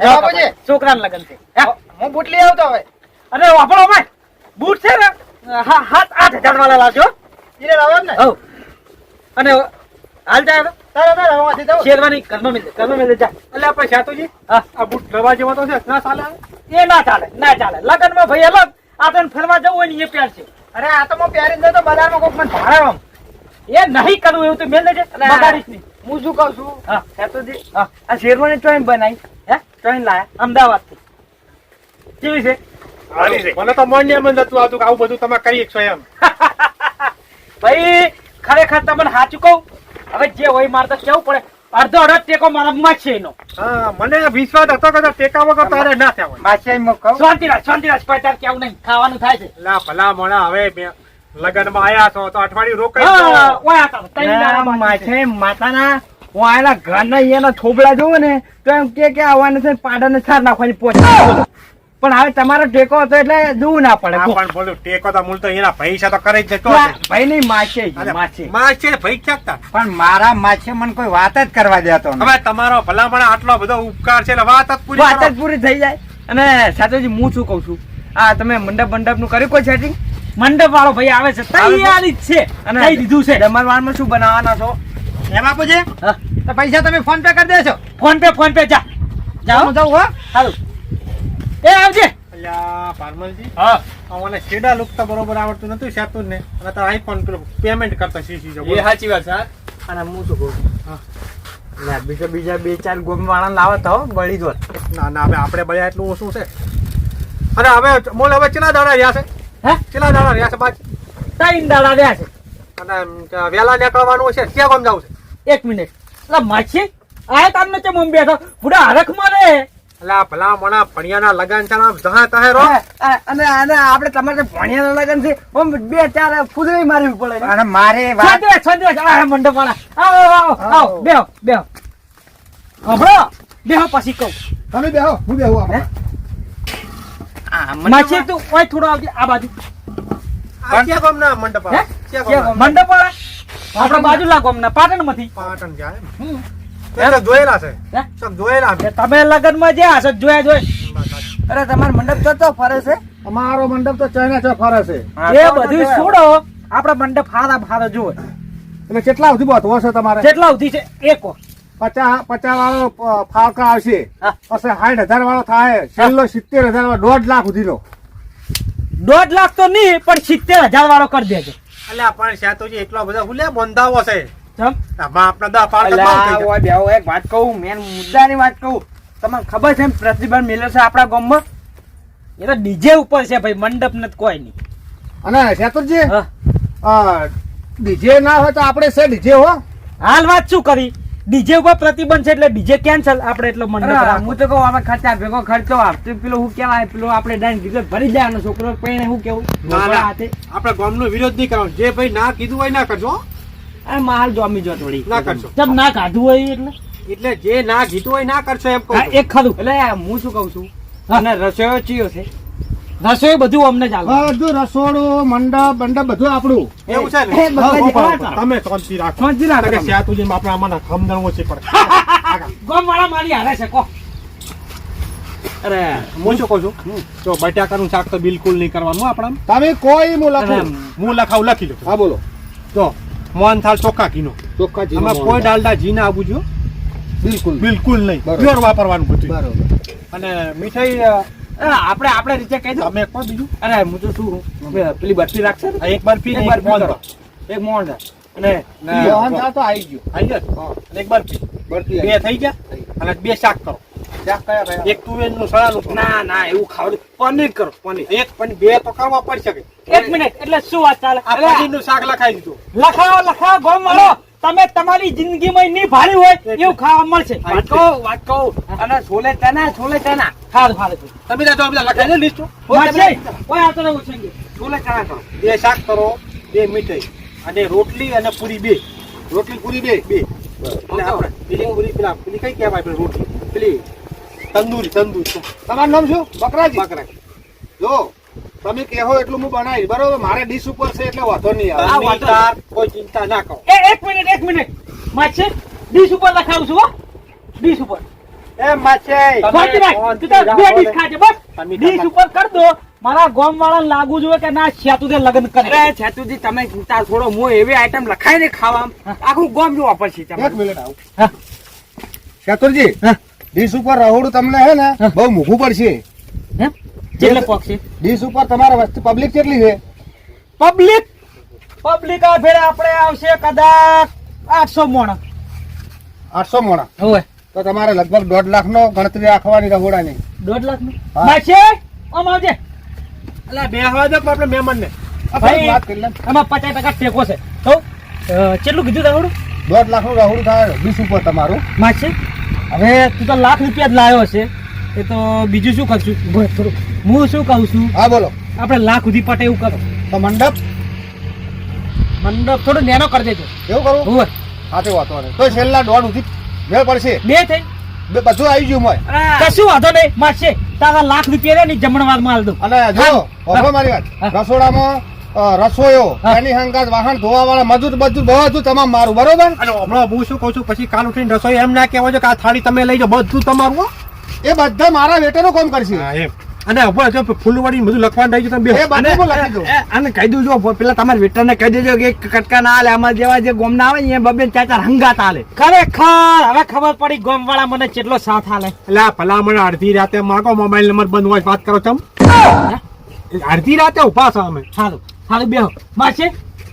લગ્ન છે. હું બૂટ લઈ આવતો હવે અરે વાપરો ભાઈ. બૂટ છે ને હાથ આઠ હજાર વાળા લાવજો ને. હવ. અને હાલ જાય તો તારે તારે આથી જાઉં. શેરવાની ઘરમાં મિલ જા. એટલે આપણે સાતુજી હા. આ બુટ લેવા જેવો તો છે ના ચાલે એ ના ચાલે ના ચાલે. લગ્નમાં ભાઈ અલગ. આ તને ફરવા જવું હોય ને એ પેર છે. અરે આ તો હું પહેરીને જતો બજારમાં કોક મને ભાડે આમ. એ નહીં કરવું એવું તો મેલ દેજે. બગાડીશ નહીં. હું શું કહું છું? હા. સાતુજી આ શેરવાની ચોઈન બનાવી હે? ચોઈન લાયા અમદાવાદથી કેવી છે? મને તો મન એમ જ નતું આવતું કે આવું બધું તમે કરી શકશો એમ? ભાઈ ખરેખર તમને સાચું કહું? હવે જે હોય મારે તો કેવું પડે? અડધો અડધ ટેકો મારા માં છે એનો. હા મને વિશ્વાસ હતો કે ટેકા વગર તારે ના થયા હોય. માસી હું કહું? શાંતિ રાખ શાંતિ રાખ કોઈ તાર કેવું નહીં? ખાવાનું થાય છે. લા ભલા મોણા હવે મેં લગનમાં આયા છો તો અઠવાડિયું રોકાઈ હા, જાઓ. ઓય આ તાર, તઈ દાડા બાકી છે. માછે માતાના હું ઘરના એના થોબડા જોઉં ને તો એમ કે કે આવવાને છે પાડાને સાર નાખવાની પોચ પણ હવે તમારો ટેકો હતો એટલે જોવું ના પડે. પણ બોલું ટેકો તો મૂળ તો એના પૈસા તો કરે જ જતો ભાઈ નહીં માછે માછે. ભાઈ પણ મારા માછે મને કોઈ વાત જ કરવા દેતો હવે તમારો ભલામણ આટલો બધો ઉપકાર છે એટલે વાત જ પૂરી વાત જ પૂરી થઈ જાય. અને સાચોજી હું શું કઉ છું? આ તમે મંડપ મંડપનું કર્યું કોઈ સેટિંગ મંડપ વાળો ભાઈ આવે છે તૈયારી જ છે. અને કહી દીધું છે. જમણવારમાં શું બનાવવાના છો? હે બાપુજી હા. તો પૈસા તમે ફોન પે કરી દેશો ફોન પે ફોન પે જા. જાઓ જાઉં. હો? હારું. એ આવજે. અલ્યા પારમલજી. હા. મને છેડા લુકતા બરોબર આવડતું નતું સાતું ને અને તારા આઈફોન પેલું પેમેન્ટ કરતા શીખી જાવ એ સાચી વાત છે અને હું શું કહું? હા. ના બીજો બીજા બે ચાર ગોમ વાળા લાવો તો બળી દો ના ના હવે આપણે બળ્યા એટલું ઓછું છે. અને હવે મોલ હવે ચેલા દાડા રહ્યા છે? હે? ચેલા દાડા રહ્યા છે બાકી ત્રણ દાડા રહ્યા છે. અને એમ નીકળવાનું છે ક્યાં ગામ જવું છે? એક મિનિટ. એટલે માછી આ તમને બેઠો? હરખ મારે. એટલે ભલા મોણા ભણિયાના લગન છે ને આમ જહા તહે રો અને અને આપણે તમારે ભણિયાના લગન છે બે ચાર ફૂદરી મારવી પડે. અને મારે વાત દે, છોડી આ મંડપ વાળા આવો આવો આવો. બેહો પછી કહું. તમે બેહો હું બેહું આપણે. માછી તું ઓય થોડો આવજે આ બાજુ. આ ક્યાં ગામના મંડપ હે? આવે? ક્યાં ગામના? મંડપ વાળા આપણે બાજુ લાગો અમને પાટણમાંથી પાટણ જાય એમ. એ તો જોયેલા છે. જોયેલા તમે લગ્નમાં જ્યાં હશે જોયા જોય અરે તમારો મંડપ તો તો ફરે છે? અમારો મંડપ તો ચાઇના છે ફરે છે. એ બધું છોડો. આપડે મંડપ હારા હારા જોવે એટલે કેટલા સુધી બતવો છે તમારે? કેટલા સુધી છે એક વાર. પચાસ પચાસ વાળો ફાવકા આવશે. પછી સાઠ હજાર વાળો થાય. છેલ્લો સિત્તેર હજાર વાળો દોઢ લાખ સુધીનો. દોઢ લાખ તો નહીં પણ સિત્તેર હજાર વાળો કરી દેજો. એટલે પણ સાતુજી એટલો બધો ભૂલે બંધાવો છે. એક વાત કહું મેન મુદ્દાની વાત કહું. તમને ખબર છે પ્રતિબંધ મિલે છે આપણા ગામમાં? એ તો ડીજે ઉપર છે ભાઈ મંડપ નથી કોઈ નહીં. અને હા. ડીજે ના હોય તો આપણે છે ડીજે હો? હાલ વાત શું કરી? ડીજે ઉપર પ્રતિબંધ છે એટલે ડીજે કેન્સલ આપણે એટલો મંડપ હું તો કહું અમે ખર્ચા ભેગો ખર્ચો આપતો પેલો હું કેવાય પેલો આપણે ડાઈન કીધું ભરી જાય છોકરો પૈણે હું કેવું ના, ના. આપણે હાથે. નો વિરોધ નહીં કરવાનો. જે ભાઈ ના કીધું હોય ના કરજો આ માલ જોમી જો થોડી. ના કરજો. ચમ ના કાધું હોય એટલે? એટલે જે ના કીધું હોય ના કરશો એમ કહું એક ખાધું. એટલે હું શું કહું છું. અને રસોયો ચિયો છે. રસોઈ બધું અમને ચાલે બધું રસોડું મંડપ મંડપ બધું આપણું. એવું છે. તમે શાંતિ રાખો. શાંતિ રાખો કે તમે. સ્યાતુજીમાં આપણે આમાંના સમજણ ઓછી પડે ગોમ વાળા મારી હારે છે કો. અરે હું શું કહું છું? તો બટાકાનું શાક તો બિલકુલ નહીં કરવાનું આપણા તમે કોઈ હું લખો. હું લખાવ લખી લો હા બોલો. તો મોહન થાલ ચોખ્ખા ઘીનો. ચોખ્ખા ઘી આમાં કોઈ ડાલડા ઘી ના આવવું જોઈએ બિલકુલ બિલકુલ નહીં. પ્યોર વાપરવાનું બધું બરોબર. અને મીઠાઈ આપણે આપણે રીતે કહી દો તમે કહો બીજું? અરે હું તો શું પેલી બરફી રાખશે? એક બરફી એક બરફી એક મોહન અને મોહન થા તો આવી ગયો. આવી ગયો? એક બરફી. બરફી બે થઈ ગયા? અને બે શાક કરો. શાક કયા કયા? એક તુવેરનું સળાનું ના ના એવું ખાવ પનીર કરો પનીર. એક પણ બે તો કરવા પડી શકે. એક મિનિટ એટલે શું વાત ચાલે? આ પનીરનું શાક લખાઈ દીધું. લખાવો લખાવો ગોમ વાળો. તમે તમારી જિંદગીમાં નહીં ભાળી હોય એવું ખાવા મળશે. વાત કહો વાત કહો. અને છોલે ચના છોલે ચના સારું છે તમે તો આપણે લખાઈ લિસ્ટ માછી, ઓય આ તો રહું છે. છોલે ચના કરો. બે શાક કરો બે મીઠાઈ. અને રોટલી અને પૂરી બે. રોટલી પૂરી બે? બે. એટલે આપણે પેલી પૂરી પેલા પેલી કઈ કહેવાય પેલી રોટલી? પેલી તંદૂરી તંદૂરી. તમારું નામ શું? બકરાજી? બકરા જો તમે કહો એટલું હું બનાવી બરોબર? મારે ડીશ ઉપર છે એટલે વાંધો નહીં આવે. કોઈ ચિંતા ના કરો. એ એક મિનિટ એક મિનિટ. માછે ડીશ ઉપર લખાવું છું હો. ડીશ ઉપર. એ માછે. તું તો બે ડીશ ખાજે, બસ. ડીશ ઉપર કર દો. મારા ગોમ વાળા લાગુ જોઈએ કે ના સેતુદે લગ્ન કરે. અરે છેતુજી તમે ચિંતા છોડો. હું એવી આઈટમ લખાઈને ખાવા આખું ગોમ જોવા પડશે એક મિનિટ આવું. હા. ચતુરજી ડીશ ઉપર રહોડું તમને હે ને બહુ મોઘું પડશે. હે? કેટલે પક્ષી. ડીશ ઉપર તમારા વસ્તુ પબ્લિક કેટલી છે? પબ્લિક પબ્લિક આ ફેરે આપણે આવશે કદાચ આઠસો મોણા. આઠસો મોણા. હોય તો તમારે લગભગ દોઢ લાખ નો ગણતરી રાખવાની રહોડાની. દોઢ લાખ નો હા. માછે આમ આવજે. એટલે બે હવા દો આપણે મહેમાન ને ભાઈ. વાત કરી લે. આમાં પચાસ ટકા ટેકો છે. તો કેટલું કીધું તમારું દોઢ લાખનું રહોડું થાય ડીશ ઉપર તમારું. માછે હવે તું તો લાખ રૂપિયા જ લાવ્યો છે એ તો બીજું શું કરશું? થોડું. હું શું કહું છું? હા બોલો. આપણે લાખ સુધી પટે એવું કરો. તો મંડપ? મંડપ થોડો નેનો કરી દેજો. એવું કરવું હોય હા તે વાતો તો છેલ્લા દોઢ સુધી મેળ પડશે. બે થઈ. બે બધું આવી ગયું મોય કશું વાંધો નહીં. મારશે તારા લાખ રૂપિયા ને જમણવાર માલ દઉં. અને જો. મારી વાત. રસોડામાં રસોયો. એની હંગાત વાહન ધોવા વાળા મજૂર બધું બધું તમામ મારું બરોબર? અને હમણાં હું શું કહું છું પછી કાલ ઉઠીને રસોઈ એમ ના કહેવાય છે કે આ થાળી તમે લઈ જાઓ બધું તમારું એ બધા મારા વેટરનું કામ કરશે. હા, એમ. અને હવે જો ફૂલવાડી બધું લખવાનું થઈ ગયું તમે બે. અને કહી દઉં જો પેલા તમારા વેટરને કહી દેજો કે કટકા ના આલે અમારા જેવા જે ગોમ ના આવે ને બબે ચાર ચાર હંગાત આલે ખરેખર? હવે ખબર પડી ગોમ વાળા મને કેટલો સાથ આલે એટલે આ મને અડધી રાતે માગો મોબાઈલ નંબર બંધ હોય વાત કરો તમ. અડધી રાતે ઊભા છો અમે. સારું સારું બેહો. માસે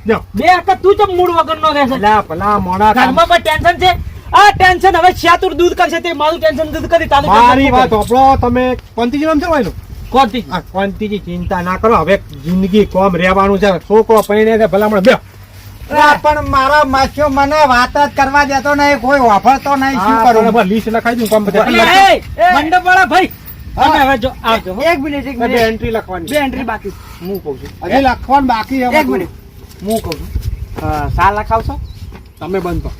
જાઓ. બે તું ચમ મૂળ વગર નો રહેશે ભલા મોડા ઘરમાં પણ ટેન્શન છે? આ ટેન્શન હવે શાતુર દૂધ કરશે તે મારું ટેન્શન દૂધ કરી તાલુ મારી વાત હોપડો તમે કોંતીજી નામ છે ભાઈનું? કોતી આ કોંતીજી ચિંતા ના કરો હવે જિંદગી કોમ રહેવાનું છે. છોકરો પૈણે છે ભલામણ બે પણ મારા માછીઓ મને વાત જ કરવા દેતો નહીં કોઈ વાપરતો નહીં શું કરું? લીસ્ટ લખાઈ દઉં કોમ બધા એ, એ, મંડપ વાળા ભાઈ. હવે જો આવજો એક મિનિટ એક બે એન્ટ્રી લખવાની. બે એન્ટ્રી બાકી. હું કહું છું. હજી લખવાનું બાકી છે એક. મિનિટ હું કહું છું. સાલ લખાવશો તમે બંધ કરો.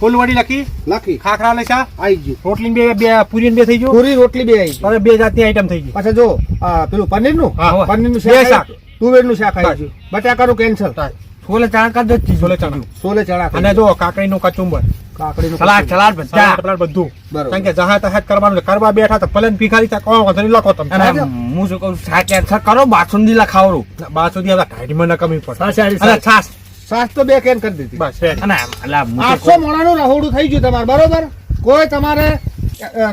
ફૂલવાડી લખી? લખી. ખાખરા લખ્યા? આવી ગયું. રોટલી બે બે પૂરી બે થઈ ગયું? પૂરી રોટલી બે આવી હવે બે જાતની આઈટમ થઈ ગઈ. પાછા જો પેલું પનીરનું પનીરનું શાક શાક. તુવેરનું શાક આવી ગયું. બટાકાનું કેન્સલ છોલે ચણા કરજો છોલે ચણા. સોલે ચણા અને જો કાકડી નું કચુંબર સલાડ સલાડ બધા. સલાડ બધું. બરોબર. કારણ કે કરવાનું કરવા બેઠા તો ભલે ને ભિખારી કોણ વાંધો લખો તમે. હું શું કહું છું? કરો બાસુંદી લખાવરું બા સુધી હવે ન કમી પડે. અને છાસ સાસ તો બે કેન કરી દીધી. બસ આઠસો મોણાનું રહોડું થઈ ગયું તમારે બરોબર? કોઈ તમારે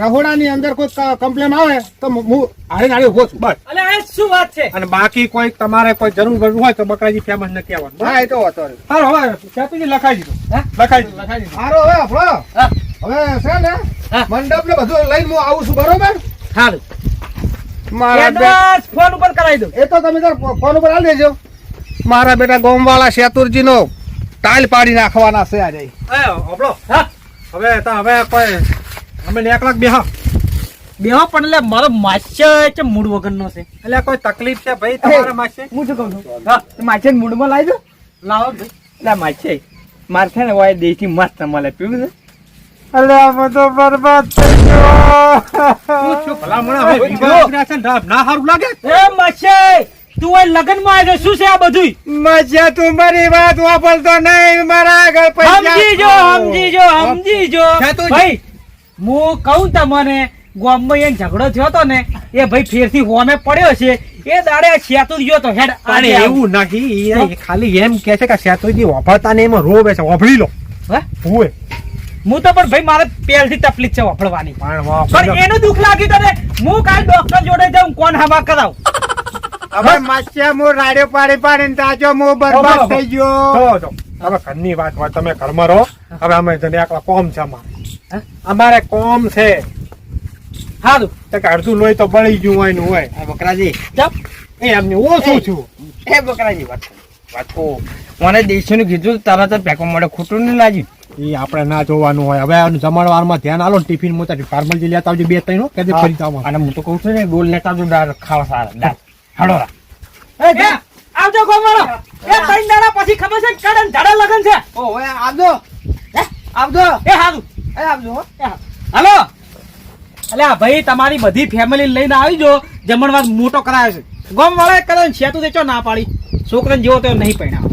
રહોડાની અંદર કોઈ કમ્પ્લેન આવે તો હું હારે નાડે ઊભો છું. બસ. અને આ શું વાત છે? અને બાકી કોઈ તમારે કોઈ જરૂર જરૂર હોય તો બકરાજી ફેમસ નથી આવવાનું? હા એ તો નહીં. હાલો હવે ખેતુજી લખાઈ દીધું. લખાઈ દીધું. લખાઈ દીધું. હારો હવે આપણો. હવે છે ને હા. મંડપ ને બધું લઈને હું આવું છું બરોબર? સારું મારા ફોન ઉપર કરાવી દઉં. એ તો તમે ફોન ઉપર આવી દેજો. મારા બેટા ગોમવાળા શેતુરજી નો ટાઈલ પાડી નાખવાના છે આજે. એ હા. હવે તો હવે કોઈ અમે ને એક લાખ બેહા. બેહો પણ એટલે મારો માસ્ય છે મૂળ વગર નો છે. એટલે કોઈ તકલીફ છે ભાઈ તમારા માસે હું શું કહું છું? હા. માછે મૂડમાં લાવી દો. લાવો ભાઈ. એટલે માછે માર છે ને વાય દેશી મસ્ત મળે પીવું છે. અલે આ બધો બરબાદ થઈ ગયો. શું ભલા ના- ના સારું લાગે? એ માસ્ય! તું આ લગનમાં આવ્યો શું છે આ બધું મજા તું મારી વાત વાપરતો નહીં મારા આગળ સમજી જો સમજી જો સમજી જો. ભાઈ હું કહું તમને ગામમાં એક ઝઘડો થયો તો ને એ ભાઈ ફેરથી હોમે પડ્યો છે એ દાડે સેતુ ગયો તો હેડ અને એવું નથી ખાલી એમ કે છે કે શેતુજી વાપરતા ને એમાં રોવે છે વાપરી લો. હે? હુએ. હું તો પણ ભાઈ મારે પહેલથી તકલીફ છે વાપરવાની. પણ એનું દુઃખ લાગ્યું તને હું કાલ ડોક્ટર જોડે જાઉં કોણ હવા કરાવ? હવે માસિયા મો રાડ્યો પાડી પાડીને તાજો મો બરબાદ થઈ ગયો. જો, જો. હવે ઘરની વાત હોય તમે ઘરમાં રહો. હવે અમે જને એકલા કોમ છે અમારે. અમારે કોમ છે. સારું તો અડધું લોહી તો બળી ગયું હોય ને હોય. બકરાજી એ એમને ઓછું છું. એ બકરાજી વાત વાત મને દેશીનું કીધું તરત જ પેકો મળે ખોટું નહીં લાગ્યું. એ આપણે ના જોવાનું હોય. હવે આનું જમણવારમાં ધ્યાન આલો ટિફિન મોતા ફાર્મલ જે લેતા આવજો બે ત્રણ કે ફરી આવો અને હું તો કહું છું ને ગોલ લેતા જો ખાવા સારા દાળ હડો રા એ, આવજો ગોમાળો એ ત્રણ દાડા પછી ખબર છે કડન ધડા લગન છે. ઓ હવે આવજો. હે? આવજો. એ સારું એ આવજો હાલો. એટલે આ ભાઈ તમારી બધી ફેમિલી લઈને આવી જો જમણવાર મોટો કરાયો છે. ગોમ વાળા કદાચ છે તું દેચો ના પાડી. છોકરાને જેવો તો નહીં પરણાવો.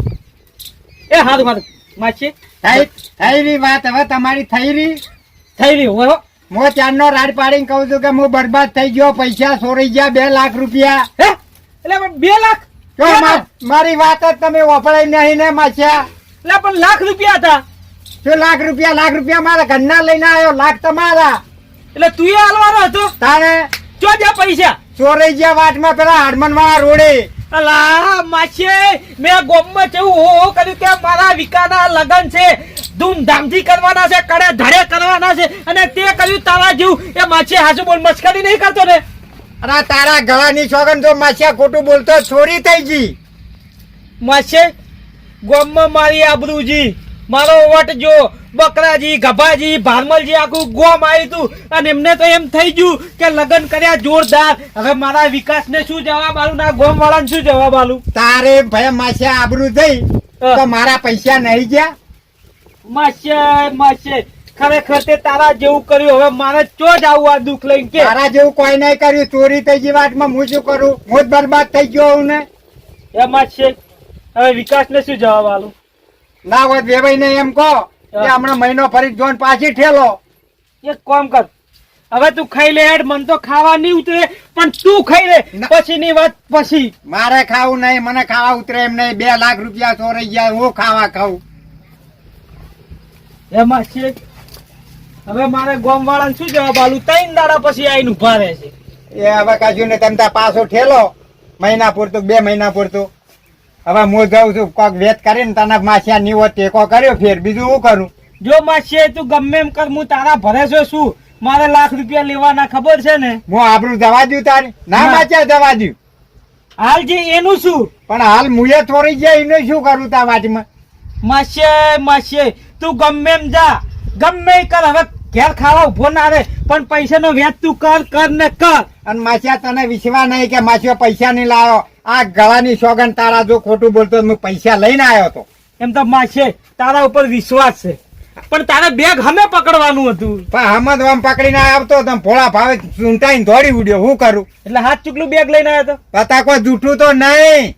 એ હારું હારું. માછી થઈ થઈ રહી વાત. હવે તમારી થઈ રહી. થઈ રહ્યું હોય હો. હું ચારનો રાડ પાડીને કહું છું કે હું બરબાદ થઈ ગયો પૈસા સોરી ગયા બે લાખ રૂપિયા. હે? એટલે પણ બે લાખ મારી વાત જ તમે વફળાઈ નહીં ને માછ્યા એટલે પણ લાખ રૂપિયા હતા. શું લાખ રૂપિયા લાખ રૂપિયા મારા ઘરના લઈને આવ્યો લાખ તમારા. એટલે તું હાલવાનો હતો? તારે જો જ્યાં પૈસા. ચોરાઈ ગયા વાટમાં પેલા હાડમન વાળા રોડે. અલા માછે મેં ગોમમાં જેવું હો હો કર્યું કે મારા વિકાના લગન છે. ધૂમધામથી કરવાના છે કડે ધડે કરવાના છે. અને તે કર્યું તારા જેવું. એ માછે હાજુ બોલ મસ્કરી નહીં કરતો ને? અરે તારા ગળાની સોગન તો માછ્યા ખોટું બોલતો છોરી થઈ ગઈ. માછે ગોમમાં મારી આબરૂજી. મારો વટ જો બકરાજી ગભાજી ભારમલજી આખું ગોમ આવ્યું તું. અને એમને તો એમ થઈ ગયું કે લગ્ન કર્યા જોરદાર. હવે મારા વિકાસને શું જવાબ આલું ના ગોમ વાળાને શું જવાબ આલું? તારે ભાઈ માછ્યા આબરૂ થઈ તો મારા પૈસા નહીં ગયા? માશે માશે ખરેખર તે તારા જેવું કર્યું હવે મારે ચો જ આવું આ દુઃખ લઈને કે? તારા જેવું કોઈ નહીં કર્યું ચોરી થઈ ગઈ વાતમાં હું શું કરું? હું જ બરબાદ થઈ ગયો હું ને? એમાં જ છે. હવે વિકાસને શું જવાબ આલું ના હોય વેવાઈ ને એમ કહો. કે હમણાં મહિનો ફરી જોન પાછી ઠેલો. એક કોમ કર. હવે તું ખાઈ લે હેડ મન તો ખાવા નહીં ઉતરે પણ તું ખાઈ લે. પછી ની વાત પછી. મારે ખાવું નહીં મને ખાવા ઉતરે એમ નહીં. બે લાખ રૂપિયા ચોરાઈ ગયા હું ખાવા ખાવું એમાં છે. હવે મારે ગોમ વાળાને શું જવાબ આલું ત્રણ દાડા પછી આઈને ઊભા રહે છે. એ હવે કાજુ ને તમે પાછો ઠેલો. મહિના પૂરતું બે મહિના પૂરતું. હવે હું જાઉં છું કોક વેત કરીને તને માસિયા નીવો ટેકો કર્યો ફેર. બીજું હું કરું? જો માસી તું ગમે એમ કર હું તારા ભરે છે શું? મારે લાખ રૂપિયા લેવાના ખબર છે ને? હું આપણું દવા દઉં તારી? ના ના. માચ્યા દવા દઉં હાલ જે એનું શું? પણ હાલ મુએ થોડી જાય એને શું કરું તા વાતમાં? માસે માસે તું ગમે એમ જા. ગમે કર હવે ઘેર ખાવા ઊભો ના રહે પણ પૈસાનો વ્યાજ તું કર કર ને કર. અને માસિયા તને વિશ્વાસ નહીં કે માસિયો પૈસા નહીં લાવ્યો આ ગળાની સોગન તારા જો ખોટું બોલતો હું પૈસા લઈને આવ્યો હતો એમ તો માસે તારા ઉપર વિશ્વાસ છે. પણ તારે બેગ હમે પકડવાનું હતું. પણ હમદ આમ પકડીને આવતો તો ભોળા ભાવે ચૂંટાઈને દોડી ઉડ્યો. હું કરું? એટલે હાથ ચૂકલું બેગ લઈને આવ્યો તો? પતા કોઈ જૂઠું તો નહીં.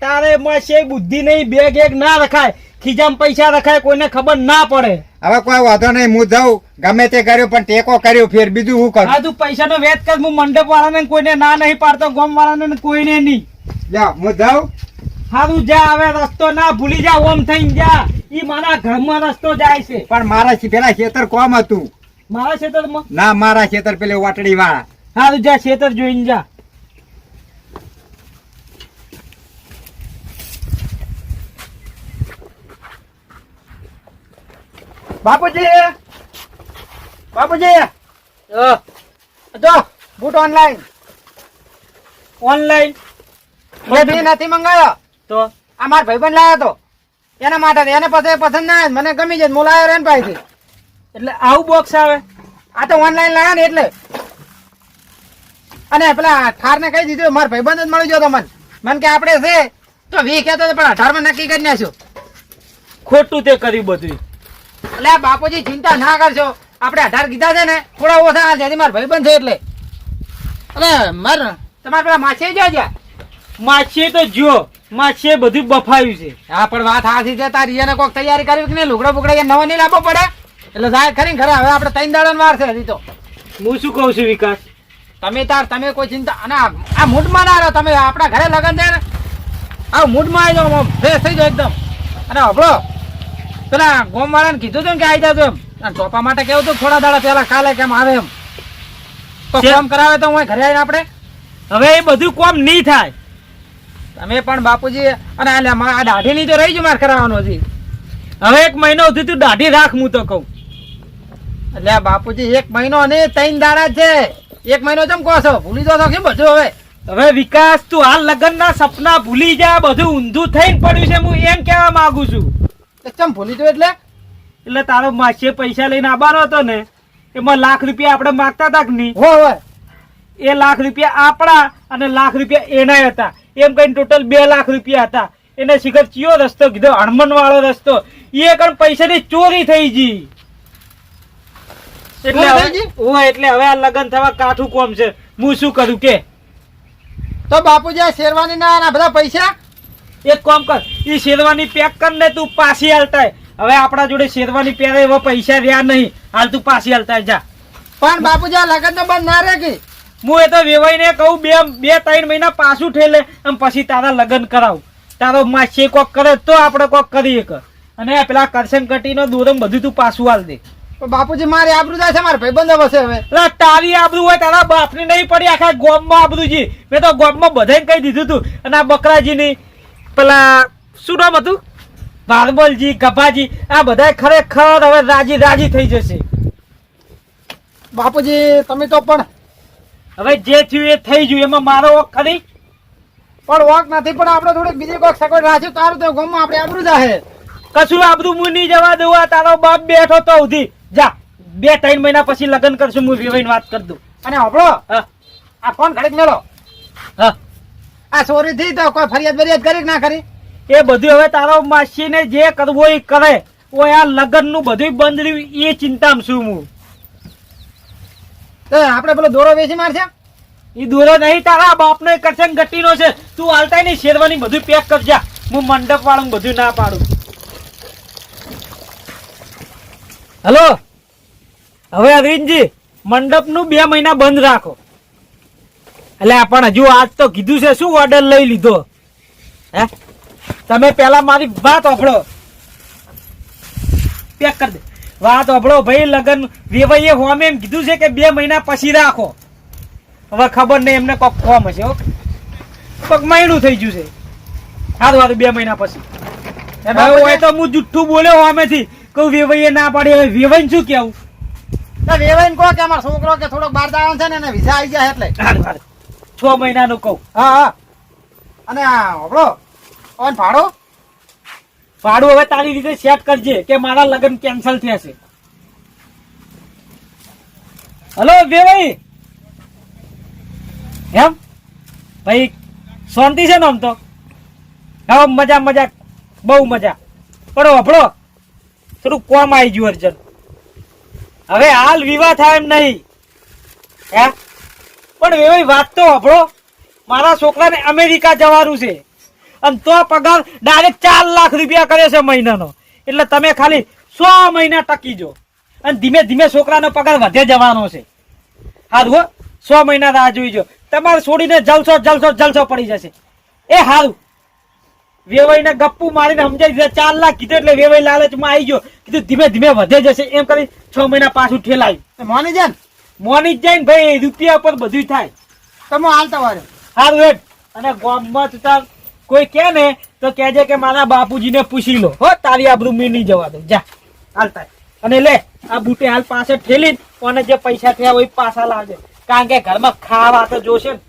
તારે માસે બુદ્ધિ નહીં બેગ એક ના રખાય. ખીજામાં પૈસા રખાય કોઈને ખબર ના પડે. હવે કોઈ વાંધો નહીં હું જઉં. ગમે તે કર્યું પણ ટેકો કર્યો ફેર. બીજું હું કરું? હા તું પૈસાનો વેચ કર હું મંડપ વાળાને કોઈને ના નહીં પાડતો ગોમ વાળાને કોઈને નહીં. જા હું જઉં. હા તું જા હવે રસ્તો ના ભૂલી જા ઓમ થઈને જા. ઈ મારા ઘરમાં રસ્તો જાય છે. પણ મારા પેલા ખેતર કોમ હતું? મારા ખેતરમાં? ના મારા ખેતર પેલે વાટડી વાળા હારું જા ખેતર જોઈને જા. બાપુજી! બાપુજી! જો બૂટ ઓનલાઈન ઓનલાઈન મેં નથી મંગાયો. તો? આ મારા ભાઈબંધ લાવ્યો તો. એના માટે એને પછી પસંદ ના આવે મને ગમી જાય મોલાયો રે ને પાસેથી એટલે આવું બોક્સ આવે? આ તો ઓનલાઈન લાવ્યા ને એટલે. અને પેલા ઠાર ને કહી દીધું મારા ભાઈબંધ જ મળી ગયો તો મને. મને કે આપણે છે. તો વી કહેતો પણ અઢારમાં નક્કી કરી નાખ્યું. ખોટું તે કર્યું બધું એટલે બાપુજી ચિંતા ના કરશો. આપણે અઢાર કીધા છે ને થોડા ઓછા હાલ છે મારા ભાઈબંધ છે એટલે. અરે મર. તમારે પેલા માછીએ જો જ્યાં? માછીએ તો જો માછીએ બધું બફાયું છે. હા પણ વાત હાથી છે તારી એને કોઈક તૈયારી કરવી કે નહીં? લુગડા બુગડા નવો નહીં લાવવો પડે? એટલે સાહેબ ખરી ખરા હવે આપણે ત્રણ દાડા વાર છે હજી તો. હું શું કહું છું વિકાસ? તમે તાર તમે કોઈ ચિંતા અને આ મૂડમાં ના રહો. તમે આપણા ઘરે લગન છે ને? આ મૂડમાં આવી જાઓ ફ્રેશ થઈ જાઓ એકદમ. અને હબળો. પેલા ગોમ વાળાને કીધું તું કે આવી જાજો એમ. અને ચોપા માટે કેવું હતું થોડા દાડા પેલા કાલે કેમ આવે એમ. તો. કામ કરાવે તો હું ઘરે આવીને આપણે. હવે એ બધું કોમ નહીં થાય. તમે પણ બાપુજી અને આ દાઢીની તો રહી જ મારે કરાવવાનું હજી. હવે એક મહિનો સુધી તું દાઢી રાખ હું તો કહું. એટલે બાપુજી એક મહિનો અને ત્રણ દાડા છે. એક મહિનો જેમ કહો છો? ભૂલી દો કેમ બધું હવે? હવે વિકાસ તું હાલ લગ્નના સપના ભૂલી જા બધું ઊંધું થઈને પડ્યું છે હું એમ કહેવા માંગુ છું. ચમ ભૂલી જો એટલે? એટલે તારો માસીએ પૈસા લઈને આવવાનો હતો ને એમાં લાખ રૂપિયા આપણે માગતા હતા કે નહીં? હોય એ લાખ રૂપિયા આપણા અને લાખ રૂપિયા એના હતા. એમ કહીને ટોટલ બે લાખ રૂપિયા હતા. એને શિખર ચિયો રસ્તો કીધો હણમન વાળો રસ્તો એ કણ પૈસાની ચોરી થઈ ગઈ. એટલે હવે- એટલે હવે આ લગ્ન થવા કાઠું કોમ છે. હું શું કરું કે? તો બાપુજી આ શેરવાની ના બધા પૈસા? એક કામ કર એ શેરવાની પેક કર ને તું પાછી હાલતા હવે આપણા જોડે શેરવાની પહેરે એવા પૈસા રહ્યા નહીં. હાલ તું પાછી હાલતા જા. પણ બાપુજી આ લગન તો બંધ ના રાખી હું એ તો વેવાઈને કહું બે બે ત્રણ મહિના પાછું ઠેલે એમ પછી તારા લગ્ન કરાવું. તારો માસી કોક કરે તો આપણે કોક કરીએ કર. અને પેલા કરશન કટીનો દોરમ બધું તું પાછું હાલ દે. બાપુજી મારી આબરૂ જાય છે મારા ભાઈબંધો વસે હવે. તારી આબરૂ હોય તારા બાપની નહીં પડી આખા ગોમમાં આબરૂજી મેં તો ગોમમાં બધાને કહી દીધું તું. અને આ બકરાજીની પેલા શું નામ હતું? ભારમલજી ગભાજી આ બધા ખરેખર હવે રાજી રાજી થઈ જશે. બાપુજી તમે તો પણ હવે જે થયું એ થઈ ગયું એમાં મારો વોક ખરી? પણ વોક નથી પણ આપણે થોડીક બીજી કોઈક સગવડ રાખ્યું તારું તો ગામમાં આપણે આબરું જાહે કશું આબરું હું નહીં જવા દઉં આ તારો બાપ બેઠો તો ઉધી જા બે ત્રણ મહિના પછી લગ્ન કરશું હું વિવાહીને વાત કરી દઉં. અને આપણો? હા. આ ફોન ઘડીક મેળો? હા. આ ચોરી થી તો કોઈ ફરિયાદ ફરિયાદ કરી ના કરી? એ બધું હવે તારો માસીને જે કરવો એ કરે. ઓય આ લગ્નનું બધું બંધ રહ્યું એ ચિંતામાં છું હું. તો આપણે પેલો દોરો વેચી મારશે? એ દોરો નહીં તારા બાપનો કરશન ગટ્ટીનો છે. તું હાલતા નહીં શેરવાની બધું પેક કરજા. હું મંડપ વાળું બધું ના પાડું. હલો? હવે અરવિંદજી મંડપનું બે મહિના બંધ રાખો. એટલે પણ હજુ આજ તો કીધું છે શું ઓર્ડર લઈ લીધો? હે? તમે પેલા મારી વાત ઓફળો પેક કરી દે. વાત ઓફળો ભાઈ લગન વેવાઈએ હોમે એમ કીધું છે કે બે મહિના પછી રાખો. હવે ખબર નહીં એમને કોક ફોર્મ હશે હો. કોક મહિનું થઈ ગયું છે. સારું સારું બે મહિના પછી. હોય તો હું જુઠ્ઠું બોલ્યો હોમેથી. કહું વેવાઈએ ના પાડી હવે વેવાઈને શું કેવું વેવાઈને કહો કે અમારો છોકરો કે થોડોક બહાર જવાનો છે ને એને વિઝા આવી જાય એટલે. છ મહિનાનું કહું. હા હા. અને આ હબળો ઓન ભાડો? ભાડું હવે તારી રીતે સેટ કરજે કે મારા લગ્ન કેન્સલ થયા છે હલો ભાઈ એમ? ભાઈ શાંતિ છે ને આમ તો? હા મજા મજા. બહુ મજા. પડો વફડો થોડું કોમ આવી ગયું અર્જન. હવે હાલ વિવાહ થાય એમ નહીં. હે? પણ વેવાઈ વાત તો આપણો મારા છોકરાને અમેરિકા જવાનું છે. અને તો પગાર ડાયરેક્ટ ચાર લાખ રૂપિયા કરે છે મહિનાનો. એટલે તમે ખાલી સો મહિના ટકી જો અને ધીમે ધીમે છોકરાનો પગાર વધે જવાનો છે. સારું હો. સો મહિના રાહ જોઈજો તમારે છોડીને જલસો જલસો જલસો પડી જશે. એ સારું વેવાઈને ગપ્પુ મારીને સમજાઈ દીધા. ચાર લાખ કીધું એટલે વેવાઈ લાલચમાં આવી ગયો. કીધું ધીમે ધીમે વધે જશે. એમ કરી છ મહિના પાછું ઠેલાયું. માની જાય મોની જઈને ભાઈ રૂપિયા પર બધું થાય. તમે હાલ તમારે. હાલ વેટ અને ગામમાં તાર કોઈ કે ને તો કહેજે કે મારા બાપુજીને પૂછી લો. હો તારી આબરૂ મી નહીં જવા દે જા. હાલતા અને લે આ બુટે હાલ પાસે ઠેલી અને જે પૈસા થયા હોય પાછા લાવજે. કારણ કે ઘરમાં ખાવા તો જોશે ને.